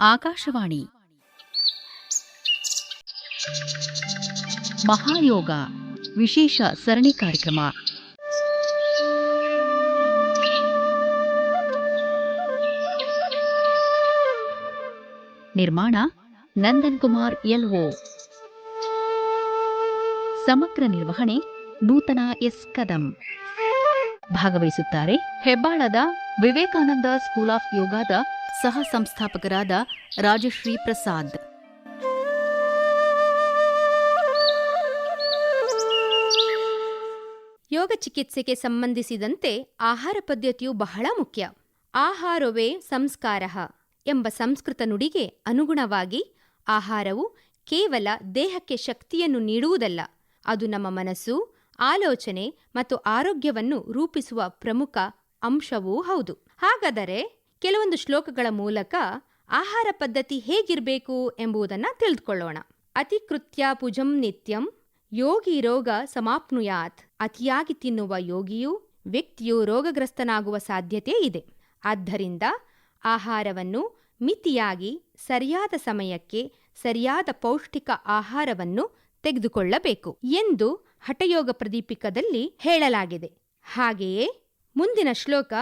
ಆಕಾಶವಾಣಿ. ಮಹಾಯೋಗ ವಿಶೇಷ ಸರಣಿ ಕಾರ್ಯಕ್ರಮ. ನಿರ್ಮಾಣ ನಂದನ್ ಕುಮಾರ್ ಎಲ್ಒ. ಸಮಗ್ರ ನಿರ್ವಹಣೆ ನೂತನ ಎಸ್ ಕದಂ. ಭಾಗವಹಿಸುತ್ತಾರೆ ಹೆಬ್ಬಾಳದ ವಿವೇಕಾನಂದ ಸ್ಕೂಲ್ ಆಫ್ ಯೋಗಾದ ಸಹ ಸಂಸ್ಥಾಪಕರಾದ ರಾಜಶ್ರೀ ಪ್ರಸಾದ್. ಯೋಗ ಚಿಕಿತ್ಸೆಗೆ ಸಂಬಂಧಿಸಿದಂತೆ ಆಹಾರ ಪದ್ಧತಿಯು ಬಹಳ ಮುಖ್ಯ. ಆಹಾರವೇ ಸಂಸ್ಕಾರ ಎಂಬ ಸಂಸ್ಕೃತ ನುಡಿಗೆ ಅನುಗುಣವಾಗಿ ಆಹಾರವು ಕೇವಲ ದೇಹಕ್ಕೆ ಶಕ್ತಿಯನ್ನು ನೀಡುವುದಲ್ಲ, ಅದು ನಮ್ಮ ಮನಸ್ಸು, ಆಲೋಚನೆ ಮತ್ತು ಆರೋಗ್ಯವನ್ನು ರೂಪಿಸುವ ಪ್ರಮುಖ ಅಂಶವೂ ಹೌದು. ಹಾಗಾದರೆ ಕೆಲವೊಂದು ಶ್ಲೋಕಗಳ ಮೂಲಕ ಆಹಾರ ಪದ್ಧತಿ ಹೇಗಿರಬೇಕು ಎಂಬುದನ್ನು ತಿಳಿದುಕೊಳ್ಳೋಣ. ಅತಿಕೃತ್ಯ ಪುಜಂ ನಿತ್ಯಂ, ಯೋಗಿ ರೋಗ ಸಮಾಪ್ನುಯಾತ್. ಅತಿಯಾಗಿ ತಿನ್ನುವ ಯೋಗಿಯು ವ್ಯಕ್ತಿಯು ರೋಗಗ್ರಸ್ತನಾಗುವ ಸಾಧ್ಯತೆ ಇದೆ. ಆದ್ದರಿಂದ ಆಹಾರವನ್ನು ಮಿತಿಯಾಗಿ ಸರಿಯಾದ ಸಮಯಕ್ಕೆ ಸರಿಯಾದ ಪೌಷ್ಟಿಕ ಆಹಾರವನ್ನು ತೆಗೆದುಕೊಳ್ಳಬೇಕು ಎಂದು ಹಠಯೋಗ ಪ್ರದೀಪಿಕದಲ್ಲಿ ಹೇಳಲಾಗಿದೆ. ಹಾಗೆಯೇ ಮುಂದಿನ ಶ್ಲೋಕ,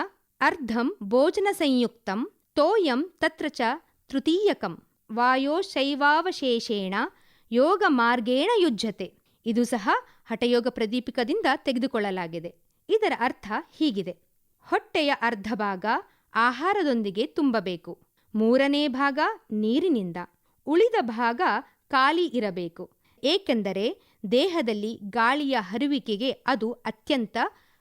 ಅರ್ಧಂ ಭೋಜನ ಸಂಯುಕ್ತಂ, ತೋಯಂ ತತ್ರ ಚ ತೃತೀಯಕಂ ವಾಯೋಶೈವಾವಶೇಷೇಣ ಯೋಗ ಮಾರ್ಗೇಣ ಯುಜ್ಯತೆ ಇದು ಸಹ ಹಠಯೋಗ ಪ್ರದೀಪಿಕದಿಂದ ತೆಗೆದುಕೊಳ್ಳಲಾಗಿದೆ. ಇದರ ಅರ್ಥ ಹೀಗಿದೆ. ಹೊಟ್ಟೆಯ ಅರ್ಧ ಭಾಗ ಆಹಾರದೊಂದಿಗೆ ತುಂಬಬೇಕು. ಮೂರನೇ ಭಾಗ ನೀರಿನಿಂದ. ಉಳಿದ ಭಾಗ ಖಾಲಿ ಇರಬೇಕು. ಏಕೆಂದರೆ ದೇಹದಲ್ಲಿ ಗಾಳಿಯ ಹರಿವಿಕೆಗೆ ಅದು ಅತ್ಯಂತ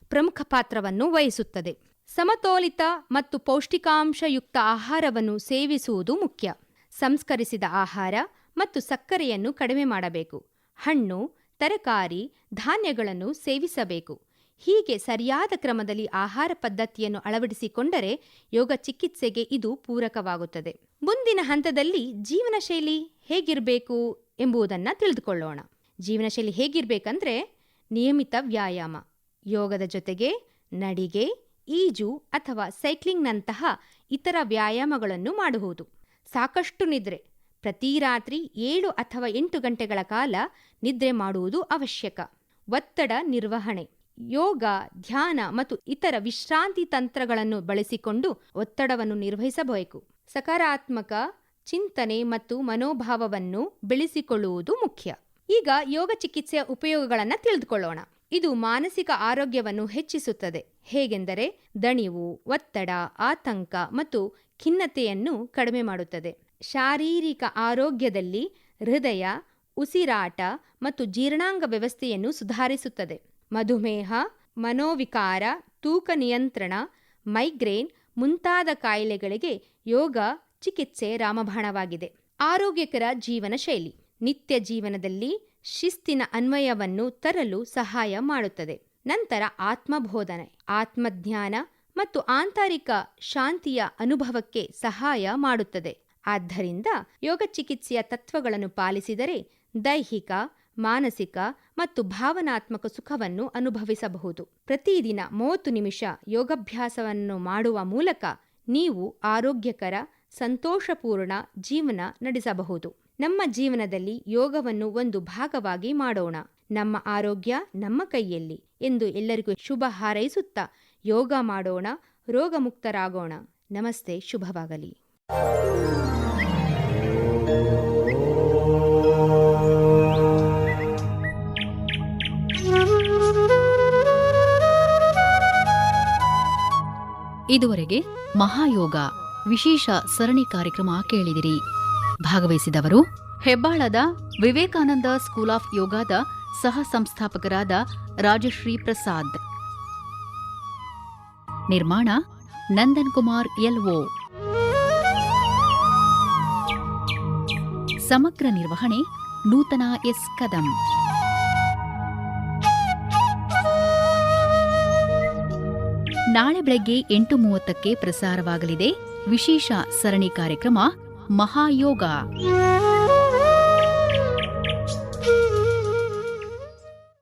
ಪ್ರಮುಖ ಪಾತ್ರವನ್ನು ವಹಿಸುತ್ತದೆ. ಸಮತೋಲಿತ ಮತ್ತು ಪೌಷ್ಟಿಕಾಂಶಯುಕ್ತ ಆಹಾರವನ್ನು ಸೇವಿಸುವುದು ಮುಖ್ಯ. ಸಂಸ್ಕರಿಸಿದ ಆಹಾರ ಮತ್ತು ಸಕ್ಕರೆಯನ್ನು ಕಡಿಮೆ ಮಾಡಬೇಕು. ಹಣ್ಣು, ತರಕಾರಿ, ಧಾನ್ಯಗಳನ್ನು ಸೇವಿಸಬೇಕು. ಹೀಗೆ ಸರಿಯಾದ ಕ್ರಮದಲ್ಲಿ ಆಹಾರ ಪದ್ಧತಿಯನ್ನು ಅಳವಡಿಸಿಕೊಂಡರೆ ಯೋಗ ಚಿಕಿತ್ಸೆಗೆ ಇದು ಪೂರಕವಾಗುತ್ತದೆ. ಮುಂದಿನ ಹಂತದಲ್ಲಿ ಜೀವನ ಶೈಲಿ ಹೇಗಿರಬೇಕು ಎಂಬುದನ್ನು ತಿಳಿದುಕೊಳ್ಳೋಣ. ಜೀವನ ಶೈಲಿ ಹೇಗಿರಬೇಕಂದ್ರೆ ನಿಯಮಿತ ವ್ಯಾಯಾಮ. ಯೋಗದ ಜೊತೆಗೆ ನಡಿಗೆ, ಈಜು ಅಥವಾ ಸೈಕ್ಲಿಂಗ್ನಂತಹ ಇತರ ವ್ಯಾಯಾಮಗಳನ್ನು ಮಾಡಬಹುದು ಸಾಕಷ್ಟು ನಿದ್ರೆ, ಪ್ರತಿ ರಾತ್ರಿ ಏಳು ಅಥವಾ ಎಂಟು ಗಂಟೆಗಳ ಕಾಲ ನಿದ್ರೆ ಮಾಡುವುದು ಅವಶ್ಯಕ. ಒತ್ತಡ ನಿರ್ವಹಣೆ, ಯೋಗ, ಧ್ಯಾನ ಮತ್ತು ಇತರ ವಿಶ್ರಾಂತಿ ತಂತ್ರಗಳನ್ನು ಬಳಸಿಕೊಂಡು ಒತ್ತಡವನ್ನು ನಿರ್ವಹಿಸಬೇಕು. ಸಕಾರಾತ್ಮಕ ಚಿಂತನೆ ಮತ್ತು ಮನೋಭಾವವನ್ನು ಬೆಳೆಸಿಕೊಳ್ಳುವುದು ಮುಖ್ಯ. ಈಗ ಯೋಗ ಚಿಕಿತ್ಸೆಯ ಉಪಯೋಗಗಳನ್ನು ತಿಳಿದುಕೊಳ್ಳೋಣ. ಇದು ಮಾನಸಿಕ ಆರೋಗ್ಯವನ್ನು ಹೆಚ್ಚಿಸುತ್ತದೆ. ಹೇಗೆಂದರೆ ದಣಿವು, ಒತ್ತಡ, ಆತಂಕ ಮತ್ತು ಖಿನ್ನತೆಯನ್ನು ಕಡಿಮೆ ಮಾಡುತ್ತದೆ. ಶಾರೀರಿಕ ಆರೋಗ್ಯದಲ್ಲಿ ಹೃದಯ, ಉಸಿರಾಟ ಮತ್ತು ಜೀರ್ಣಾಂಗ ವ್ಯವಸ್ಥೆಯನ್ನು ಸುಧಾರಿಸುತ್ತದೆ. ಮಧುಮೇಹ, ಮನೋವಿಕಾರ, ತೂಕ ನಿಯಂತ್ರಣ, ಮೈಗ್ರೇನ್ ಮುಂತಾದ ಕಾಯಿಲೆಗಳಿಗೆ ಯೋಗ, ಚಿಕಿತ್ಸೆ ರಾಮಬಾಣವಾಗಿದೆ. ಆರೋಗ್ಯಕರ ಜೀವನ ಶೈಲಿ ನಿತ್ಯ ಜೀವನದಲ್ಲಿ ಶಿಸ್ತಿನ ಅನ್ವಯವನ್ನು ತರಲು ಸಹಾಯ ಮಾಡುತ್ತದೆ. ನಂತರ ಆತ್ಮಬೋಧನೆ ಆತ್ಮಜ್ಞಾನ ಮತ್ತು ಆಂತರಿಕ ಶಾಂತಿಯ ಅನುಭವಕ್ಕೆ ಸಹಾಯ ಮಾಡುತ್ತದೆ. ಆದ್ದರಿಂದ ಯೋಗ ಚಿಕಿತ್ಸೆಯ ತತ್ವಗಳನ್ನು ಪಾಲಿಸಿದರೆ ದೈಹಿಕ, ಮಾನಸಿಕ ಮತ್ತು ಭಾವನಾತ್ಮಕ ಸುಖವನ್ನು ಅನುಭವಿಸಬಹುದು. ಪ್ರತಿದಿನ ಮೂವತ್ತು ನಿಮಿಷ ಯೋಗಾಭ್ಯಾಸವನ್ನು ಮಾಡುವ ಮೂಲಕ ನೀವು ಆರೋಗ್ಯಕರ, ಸಂತೋಷಪೂರ್ಣ ಜೀವನ ನಡೆಸಬಹುದು. ನಮ್ಮ ಜೀವನದಲ್ಲಿ ಯೋಗವನ್ನು ಒಂದು ಭಾಗವಾಗಿ ಮಾಡೋಣ. ನಮ್ಮ ಆರೋಗ್ಯ ನಮ್ಮ ಕೈಯಲ್ಲಿ ಎಂದು ಎಲ್ಲರಿಗೂ ಶುಭ ಹಾರೈಸುತ್ತಾ ಯೋಗ ಮಾಡೋಣ, ರೋಗಮುಕ್ತರಾಗೋಣ. ನಮಸ್ತೆ, ಶುಭವಾಗಲಿ. ಇದುವರೆಗೆ ಮಹಾಯೋಗ ವಿಶೇಷ ಸರಣಿ ಕಾರ್ಯಕ್ರಮ ಕೇಳಿದಿರಿ. ಭಾಗವಹಿಸಿದವರು ಹೆಬ್ಬಾಳದ ವಿವೇಕಾನಂದ ಸ್ಕೂಲ್ ಆಫ್ ಯೋಗಾದ ಸಹ ಸಂಸ್ಥಾಪಕರಾದ ರಾಜಶ್ರೀ ಪ್ರಸಾದ್. ನಿರ್ಮಾಣ ನಂದನ್ ಕುಮಾರ್ ಎಲ್ಒ. ಸಮಗ್ರ ನಿರ್ವಹಣೆ ನೂತನ ಎಸ್ ಕದಂ. ನಾಳೆ ಬೆಳಗ್ಗೆ ಎಂಟು ಮೂವತ್ತಕ್ಕೆ ಪ್ರಸಾರವಾಗಲಿದೆ ವಿಶೇಷ ಸರಣಿ ಕಾರ್ಯಕ್ರಮ ಮಹಾಯೋಗ.